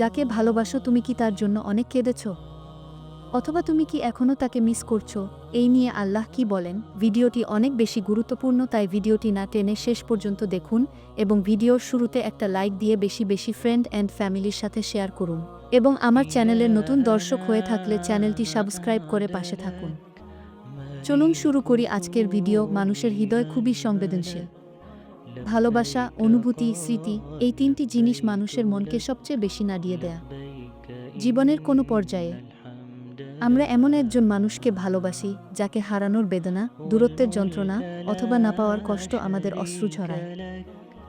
যাকে ভালোবাসো তুমি কি তার জন্য অনেক কেঁদেছ? অথবা তুমি কি এখনও তাকে মিস করছ? এই নিয়ে আল্লাহ কি বলেন? ভিডিওটি অনেক বেশি গুরুত্বপূর্ণ, তাই ভিডিওটি না টেনে শেষ পর্যন্ত দেখুন এবং ভিডিওর শুরুতে একটা লাইক দিয়ে বেশি বেশি ফ্রেন্ড অ্যান্ড ফ্যামিলির সাথে শেয়ার করুন। এবং আমার চ্যানেলের নতুন দর্শক হয়ে থাকলে চ্যানেলটি সাবস্ক্রাইব করে পাশে থাকুন। চলুন শুরু করি আজকের ভিডিও। মানুষের হৃদয় খুবই সংবেদনশীল। ভালোবাসা, অনুভূতি, স্মৃতি, এই তিনটি জিনিস মানুষের মনকে সবচেয়ে বেশি নাড়িয়ে দেয়া। জীবনের কোনো পর্যায়ে আমরা এমন একজন মানুষকে ভালোবাসি, যাকে হারানোর বেদনা, দূরত্বের যন্ত্রণা অথবা না পাওয়ার কষ্ট আমাদের অশ্রু ঝরায়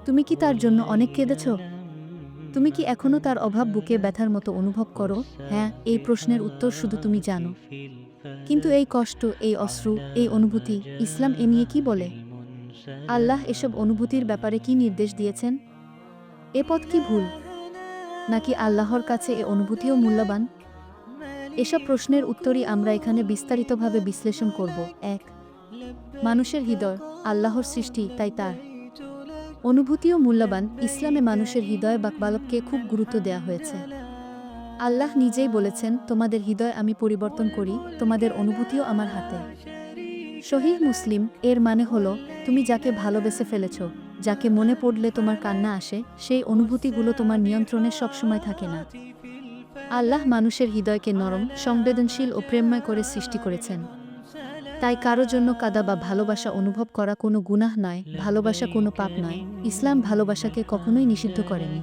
তুমি কি তার জন্য অনেক কেঁদেছ? তুমি কি এখনও তার অভাব বুকে ব্যথার মতো অনুভব করো? হ্যাঁ এই প্রশ্নের উত্তর শুধু তুমি জানো। কিন্তু এই কষ্ট, এই অশ্রু, এই অনুভূতি, ইসলাম এ নিয়ে কি বলে? আল্লাহ এসব অনুভূতির ব্যাপারে কি নির্দেশ দিয়েছেন? এ পথ কি ভুল? নাকি আল্লাহর কাছে এ অনুভূতিও মূল্যবান? এসব প্রশ্নের উত্তরই আমরা এখানে বিস্তারিতভাবে বিশ্লেষণ করব। এক, মানুষের হৃদয় আল্লাহর সৃষ্টি, তাই তার। অনুভূতিও মূল্যবান, ইসলামে মানুষের হৃদয় বাকবালককে খুব গুরুত্ব দেওয়া হয়েছে। আল্লাহ নিজেই বলেছেন, তোমাদের হৃদয় আমি পরিবর্তন করি, তোমাদের অনুভূতিও আমার হাতে। শহীদ মুসলিম এর মানে হলো, তুমি যাকে ভালোবেসে ফেলেছ, যাকে মনে পড়লে তোমার কান্না আসে, সেই অনুভূতিগুলো তোমার নিয়ন্ত্রণে সবসময় থাকে না। আল্লাহ মানুষের হৃদয়কে নরম, সংবেদনশীল ও প্রেমময় করে সৃষ্টি করেছেন। তাই কারও জন্য কাদা বা ভালোবাসা অনুভব করা কোনো গুনাহ নয়, ভালোবাসা কোনো পাপ নয়। ইসলাম ভালোবাসাকে কখনোই নিষিদ্ধ করেনি।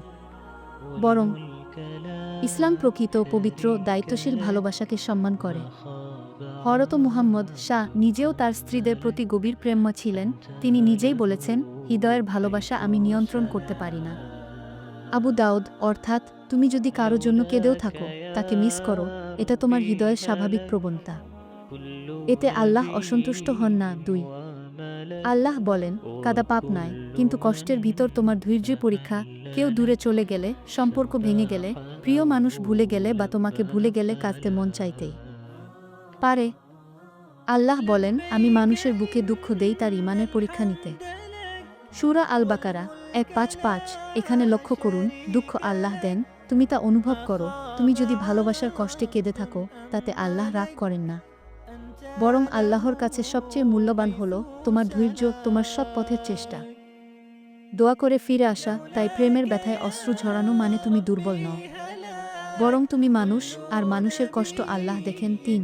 বরং ইসলাম প্রকৃত পবিত্র, দায়িত্বশীল ভালোবাসাকে সম্মান করে। হরত মুহাম্মদ শাহ নিজেও তার স্ত্রীদের প্রতি গভীর প্রেম্য ছিলেন। তিনি নিজেই বলেছেন, হৃদয়ের ভালোবাসা আমি নিয়ন্ত্রণ করতে পারি না। আবু দাউদ, অর্থাৎ, তুমি যদি কারও জন্য কেঁদেও থাকো, তাকে মিস করো, এটা তোমার হৃদয়ের স্বাভাবিক প্রবণতা। এতে আল্লাহ অসন্তুষ্ট হন না দুই। আল্লাহ বলেন, কাদা পাপ নয় কিন্তু কষ্টের ভিতর তোমার ধৈর্য পরীক্ষা। কেউ দূরে চলে গেলে, সম্পর্ক ভেঙে গেলে, প্রিয় মানুষ ভুলে গেলে বা তোমাকে ভুলে গেলে কাঁদতে মন চাইতেই। পারে। আল্লাহ বলেন, আমি মানুষের বুকে দুঃখ দেই তার ইমানের পরীক্ষা নিতে। সুরা আল বাকারা এক পাঁচ পাঁচ, এখানে লক্ষ্য করুন, দুঃখ আল্লাহ দেন, তুমি তা অনুভব করো, তুমি যদি ভালোবাসার কষ্টে কেঁদে থাকো, তাতে আল্লাহ রাগ করেন না। বরং আল্লাহর কাছে সবচেয়ে মূল্যবান হলো, তোমার ধৈর্য, তোমার সব পথের চেষ্টা। দোয়া করে ফিরে আসা, তাই প্রেমের ব্যথায় অশ্রু ঝরানো মানে তুমি দুর্বল নও। বরং তুমি মানুষ, আর মানুষের কষ্ট আল্লাহ দেখেন তিন।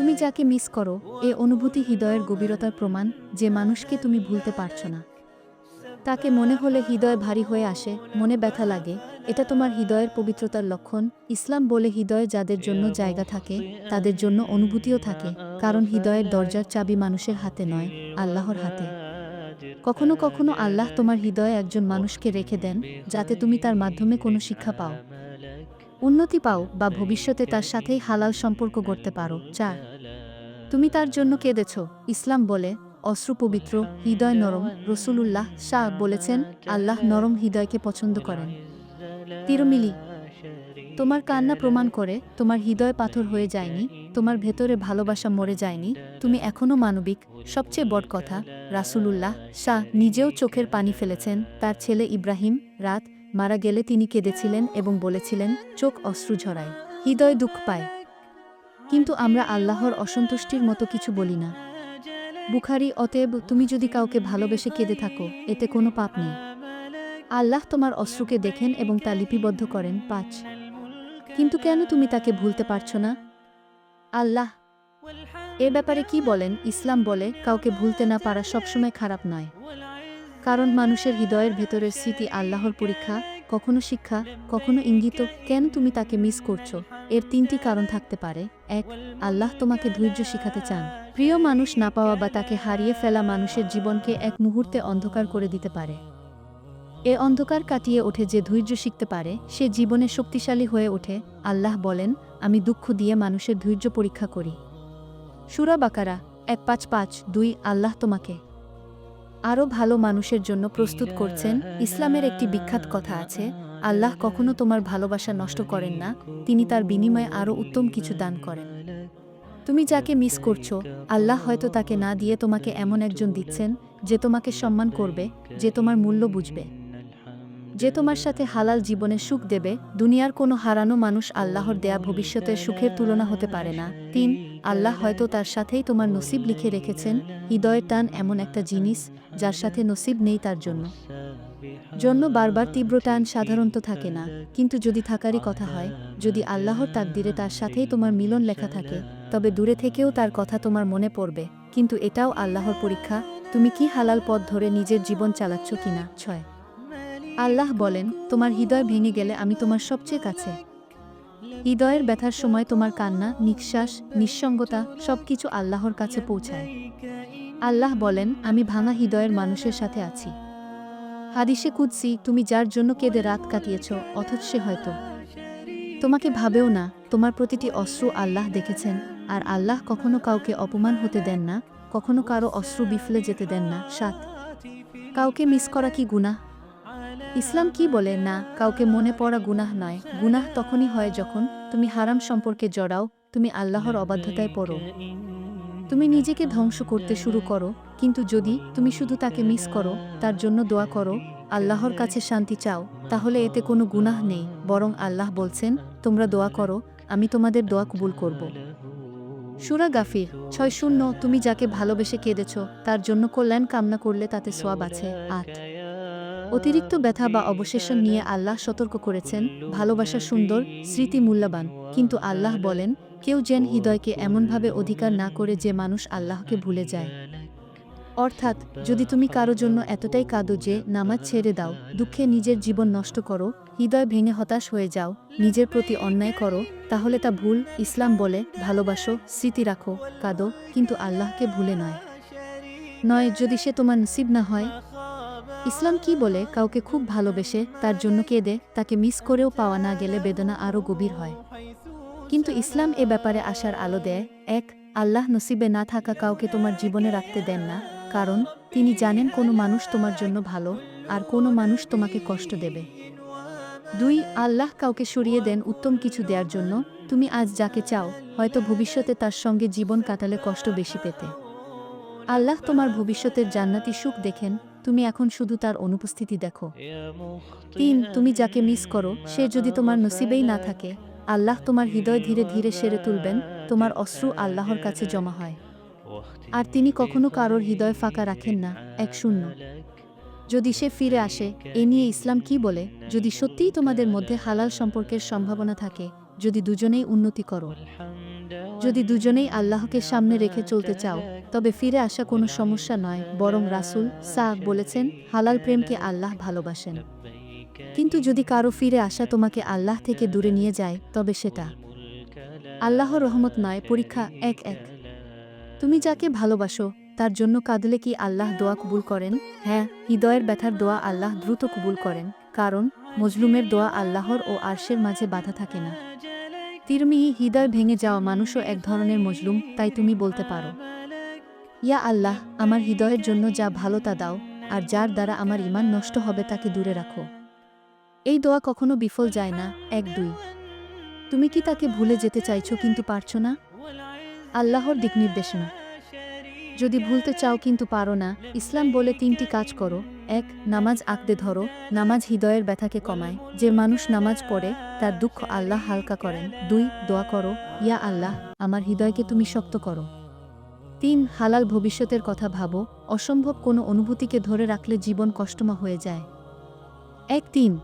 তুমি যাকে মিস করো, এ অনুভূতি হৃদয়ের গভীরতার প্রমাণ যে মানুষকে তুমি ভুলতে পারছ না। তাকে মনে হলে হৃদয় ভারী হয়ে আসে, মনে ব্যথা লাগে, এটা তোমার হৃদয়ের পবিত্রতার লক্ষণ। ইসলাম বলে হৃদয়ে যাদের জন্য জায়গা থাকে, তাদের জন্য অনুভূতিও থাকে, কারণ হৃদয়ের দরজার চাবি মানুষের হাতে নয়, আল্লাহর হাতে। কখনো কখনো আল্লাহ তোমার হৃদয়ে একজন মানুষকে রেখে দেন, যাতে তুমি তার মাধ্যমে কোনো শিক্ষা পাও। উন্নতি পাও বা ভবিষ্যতে তার সাথেই হালাল সম্পর্ক গড়তে পারো। চার, তুমি তার জন্য কেঁদেছ। ইসলাম বলে, অশ্রু পবিত্র, হৃদয় নরম, রসুলুল্লাহ শাহ বলেছেন, আল্লাহ নরম হৃদয়কে পছন্দ করেন। তিরমিলি, তোমার কান্না প্রমাণ করে, তোমার হৃদয় পাথর হয়ে যায়নি, তোমার ভেতরে ভালোবাসা মরে যায়নি, তুমি এখনও মানবিক, সবচেয়ে বড় কথা, রাসুলুল্লাহ শাহ নিজেও চোখের পানি ফেলেছেন, তার ছেলে ইব্রাহিম, রাত মারা গেলে তিনি কেঁদেছিলেন এবং বলেছিলেন, চোখ অশ্রু ঝরায়, হৃদয় দুঃখ পায়। কিন্তু আমরা আল্লাহর অসন্তুষ্টির মতো কিছু বলি না। বুখারি, অতএব তুমি যদি কাউকে ভালোবেসে কেঁদে থাকো, এতে কোনো পাপ নেই। আল্লাহ তোমার অশ্রুকে দেখেন এবং তা লিপিবদ্ধ করেন, পাঁচ। কিন্তু কেন তুমি তাকে ভুলতে পারছ না? আল্লাহ, এ ব্যাপারে কি বলেন? ইসলাম বলে, কাউকে ভুলতে না পারা সবসময় খারাপ নয়। কারণ মানুষের হৃদয়ের ভেতরের স্মৃতি আল্লাহর পরীক্ষা, কখনো শিক্ষা, কখনো ইঙ্গিত, কেন তুমি তাকে মিস করছ? এর তিনটি কারণ থাকতে পারে। এক, আল্লাহ তোমাকে ধৈর্য শিখাতে চান। প্রিয় মানুষ না পাওয়া বা তাকে হারিয়ে ফেলা মানুষের জীবনকে এক মুহূর্তে অন্ধকার করে দিতে পারে। এ অন্ধকার কাটিয়ে ওঠে যে ধৈর্য শিখতে পারে, সে জীবনে শক্তিশালী হয়ে ওঠে। আল্লাহ বলেন, আমি দুঃখ দিয়ে মানুষের ধৈর্য পরীক্ষা করি। সুরা বাকারা, এক পাঁচ পাঁচ দুই, আল্লাহ তোমাকে আরও ভালো মানুষের জন্য প্রস্তুত করছেন ইসলামের একটি বিখ্যাত কথা আছে, আল্লাহ কখনো তোমার ভালোবাসা নষ্ট করেন না, তিনি তার বিনিময়ে আরও উত্তম কিছু দান করেন। তুমি যাকে মিস করছ, আল্লাহ হয়তো তাকে না দিয়ে তোমাকে এমন একজন দিচ্ছেন, যে তোমাকে সম্মান করবে, যে তোমার মূল্য বুঝবে। যে তোমার সাথে হালাল জীবনে সুখ দেবে, দুনিয়ার কোনো হারানো মানুষ আল্লাহর দেয়া ভবিষ্যতের সুখের তুলনা হতে পারে না। তিন, আল্লাহ হয়তো তার সাথেই তোমার নসিব লিখে রেখেছেন, হৃদয়ের টান এমন একটা জিনিস যার সাথে নসিব নেই তার জন্য। জন্য বারবার তীব্র টান সাধারণত থাকে না, কিন্তু যদি থাকারই কথা হয়, যদি আল্লাহর তাকদিরে তার সাথেই তোমার মিলন লেখা থাকে, তবে দূরে থেকেও তার কথা তোমার মনে পড়বে, কিন্তু এটাও আল্লাহর পরীক্ষা, তুমি কি হালাল পথ ধরে নিজের জীবন চালাচ্ছ কিনা? ছয় আল্লাহ বলেন, তোমার হৃদয় ভেঙে গেলে আমি তোমার সবচেয়ে কাছে। হৃদয়ের ব্যথার সময় তোমার কান্না, নিঃশ্বাস, নিঃসঙ্গতা সবকিছু আল্লাহর কাছে পৌঁছায়। আল্লাহ বলেন, আমি ভাঙা হৃদয়ের মানুষের সাথে আছি। হাদিসে কুদসি, তুমি যার জন্য কেঁদে রাত কাটিয়েছ, অথচ সে হয়তো। তোমাকে ভাবেও না, তোমার প্রতিটি অশ্রু আল্লাহ দেখেছেন, আর আল্লাহ কখনো কাউকে অপমান হতে দেন না, কখনো কারও অশ্রু বিফলে যেতে দেন না। সাত, কাউকে মিস করা কি গুনাহ? ইসলাম কি বলে? না, কাউকে মনে পড়া গুনাহ নয়। গুনাহ তখনই হয় যখন তুমি হারাম সম্পর্কে জড়াও, তুমি আল্লাহর অবাধ্যতায় পড়ো। তুমি নিজেকে ধ্বংস করতে শুরু করো, কিন্তু যদি তুমি শুধু তাকে মিস করো, তার জন্য দোয়া করো, আল্লাহর কাছে শান্তি চাও, তাহলে এতে কোনো গুনাহ নেই, বরং আল্লাহ বলছেন, তোমরা দোয়া করো, আমি তোমাদের দোয়া কবুল করব। সুরা গাফির ছয় শূন্য, তুমি যাকে ভালোবেসে কেঁদেছ, তার জন্য কল্যাণ কামনা করলে তাতে সোয়াব আছে। আট অতিরিক্ত ব্যথা বা অবশেষণ নিয়ে আল্লাহ সতর্ক করেছেন, ভালোবাসা সুন্দর, স্মৃতি মূল্যবান। কিন্তু আল্লাহ বলেন, কেউ যেন হৃদয়কে এমনভাবে অধিকার না করে যে মানুষ আল্লাহকে ভুলে যায়। অর্থাৎ, যদি তুমি কারও জন্য এতটাই কাঁদো যে নামাজ ছেড়ে দাও, দুঃখে নিজের জীবন নষ্ট করো, হৃদয় ভেঙে হতাশ হয়ে যাও, নিজের প্রতি অন্যায় করো, তাহলে তা ভুল, ইসলাম বলে, ভালোবাসো, স্মৃতি রাখো, কাঁদো, কিন্তু আল্লাহকে ভুলে নয়। নয়, যদি সে তোমার নসিব না হয় ইসলাম কি বলে, কাউকে খুব ভালোবেসে, তার জন্য কেঁদে, তাকে মিস করেও পাওয়া না গেলে বেদনা আরও গভীর হয়। কিন্তু ইসলাম এ ব্যাপারে আসার আলো দেয়, এক, আল্লাহ নসিবে না থাকা কাউকে তোমার জীবনে রাখতে দেন না, কারণ তিনি জানেন কোনো মানুষ তোমার জন্য ভালো, আর কোনো মানুষ তোমাকে কষ্ট দেবে। দুই, আল্লাহ কাউকে সরিয়ে দেন উত্তম কিছু দেওয়ার জন্য, তুমি আজ যাকে চাও, হয়তো ভবিষ্যতে তার সঙ্গে জীবন কাটালে কষ্ট বেশি পেতে। আল্লাহ তোমার ভবিষ্যতের জান্নাতি সুখ দেখেন তুমি এখন শুধু তার অনুপস্থিতি দেখো। তিন তুমি যাকে মিস করো সে যদি তোমার নসিবেই না থাকে আল্লাহ তোমার হৃদয় ধীরে ধীরে সেরে তুলবেন তোমার অশ্রু আল্লাহর কাছে জমা হয়। আর তিনি কখনো কারোর হৃদয় ফাঁকা রাখেন না এক শূন্য। যদি সে ফিরে আসে এ নিয়ে ইসলাম কি বলে? যদি সত্যিই তোমাদের মধ্যে হালাল সম্পর্কের সম্ভাবনা থাকে যদি দুজনেই উন্নতি করো। যদি দুজনেই আল্লাহকে সামনে রেখে চলতে চাও, তবে ফিরে আসা কোনো সমস্যা নয়, বরং রাসূল সাহ বলেছেন, হালাল প্রেমকে আল্লাহ ভালোবাসেন। কিন্তু যদি কারও ফিরে আসা তোমাকে আল্লাহ থেকে দূরে নিয়ে যায়, তবে সেটা। আল্লাহ রহমত নয়, পরীক্ষা এক এক। তুমি যাকে ভালোবাসো, তার জন্য কাঁদলে কি আল্লাহ দোয়া কবুল করেন? হ্যাঁ হৃদয়ের ব্যথার দোয়া আল্লাহ দ্রুত কবুল করেন, কারণ মজলুমের দোয়া আল্লাহর ও আরশের মাঝে বাধা থাকে না। তিরমিহি হৃদয় ভেঙে যাওয়া মানুষও এক ধরনের মজলুম, তাই তুমি বলতে পারো। ইয়া আল্লাহ, আমার হৃদয়ের জন্য যা ভালো তা দাও, আর যার দ্বারা আমার ইমান নষ্ট হবে তাকে দূরে রাখো। এই দোয়া কখনো বিফল যায় না, এক দুই। তুমি কি তাকে ভুলে যেতে চাইছো কিন্তু পারছ না? আল্লাহর দিক নির্দেশনা। যদি ভুলতে চাও কিন্তু পারো না, ইসলাম বলে তিনটি কাজ করো। এক, নামাজ আঁকতে ধরো, নামাজ হৃদয়ের ব্যথাকে কমায়। যে মানুষ নামাজ পড়ে, তার দুঃখ আল্লাহ হালকা করেন। দুই, দোয়া করো, ইয়া আল্লাহ, আমার হৃদয়কে তুমি শক্ত করো। তিন, হালাল ভবিষ্যতের কথা ভাবো, অসম্ভব কোনো অনুভূতিকে ধরে রাখলে জীবন কষ্টমা হয়ে যায়। এক, তিন,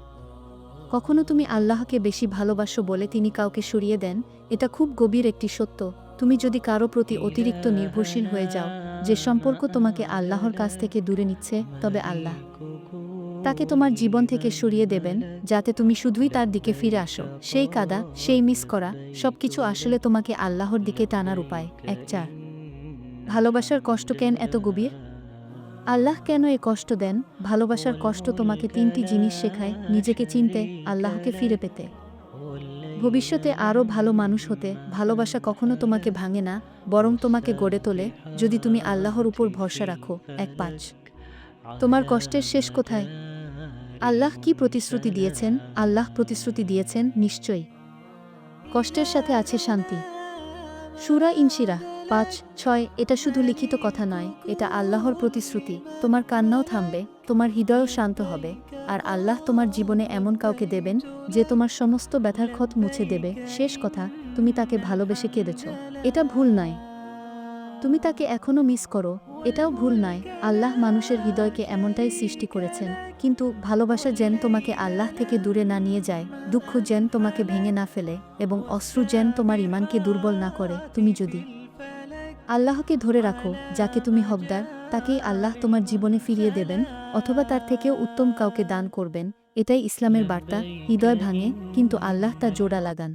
কখনো তুমি আল্লাহকে বেশি ভালোবাসো বলে তিনি কাউকে সরিয়ে দেন? এটা খুব গভীর একটি সত্য। তুমি যদি কারও প্রতি অতিরিক্ত নির্ভরশীল হয়ে যাও, যে সম্পর্ক তোমাকে আল্লাহর কাছ থেকে দূরে নিচ্ছে, তবে আল্লাহ তাকে তোমার জীবন থেকে সরিয়ে দেবেন, যাতে তুমি শুধুই তার দিকে ফিরে আসো। সেই কাদা, সেই মিস করা, সবকিছু আসলে তোমাকে আল্লাহর দিকে টানার উপায়। এক চার। ভালোবাসার কষ্ট কেন এত গভীর? আল্লাহ কেন এ কষ্ট দেন? ভালোবাসার কষ্ট তোমাকে তিনটি জিনিস শেখায়, নিজেকে চিনতে, আল্লাহকে ফিরে পেতে। ভবিষ্যতে আরও ভালো মানুষ হতে ভালোবাসা কখনো তোমাকে ভাঙে না, বরং তোমাকে গড়ে তোলে যদি তুমি আল্লাহর উপর ভরসা রাখো, এক পাঁচ। তোমার কষ্টের শেষ কোথায়? আল্লাহ কি প্রতিশ্রুতি দিয়েছেন? আল্লাহ প্রতিশ্রুতি দিয়েছেন নিশ্চয়ই। কষ্টের সাথে আছে শান্তি। সুরা ইনশিরা পাঁচ, ছয়, এটা শুধু লিখিত কথা নয়, এটা আল্লাহর প্রতিশ্রুতি। তোমার কান্নাও থামবে। তোমার হৃদয়ও শান্ত হবে, আর আল্লাহ তোমার জীবনে এমন কাউকে দেবেন যে তোমার সমস্ত ব্যথার ক্ষত মুছে দেবে। শেষ কথা, তুমি তাকে ভালোবেসে কেঁদেছ। এটা ভুল নয়। তুমি তাকে এখনও মিস করো। এটাও ভুল নয়। আল্লাহ মানুষের হৃদয়কে এমনটাই সৃষ্টি করেছেন। কিন্তু ভালোবাসা যেন তোমাকে আল্লাহ থেকে দূরে না নিয়ে যায়, দুঃখ যেন তোমাকে ভেঙে না ফেলে, এবং অশ্রু যেন তোমার ইমানকে দুর্বল না করে। তুমি যদি আল্লাহকে ধরে রাখো, যাকে তুমি হকদার তাকেই আল্লাহ তোমার জীবনে ফিরিয়ে দেবেন, অথবা তার থেকেও উত্তম কাউকে দান করবেন, এটাই ইসলামের বার্তা, হৃদয় ভাঙে, কিন্তু আল্লাহ তা জোড়া লাগান।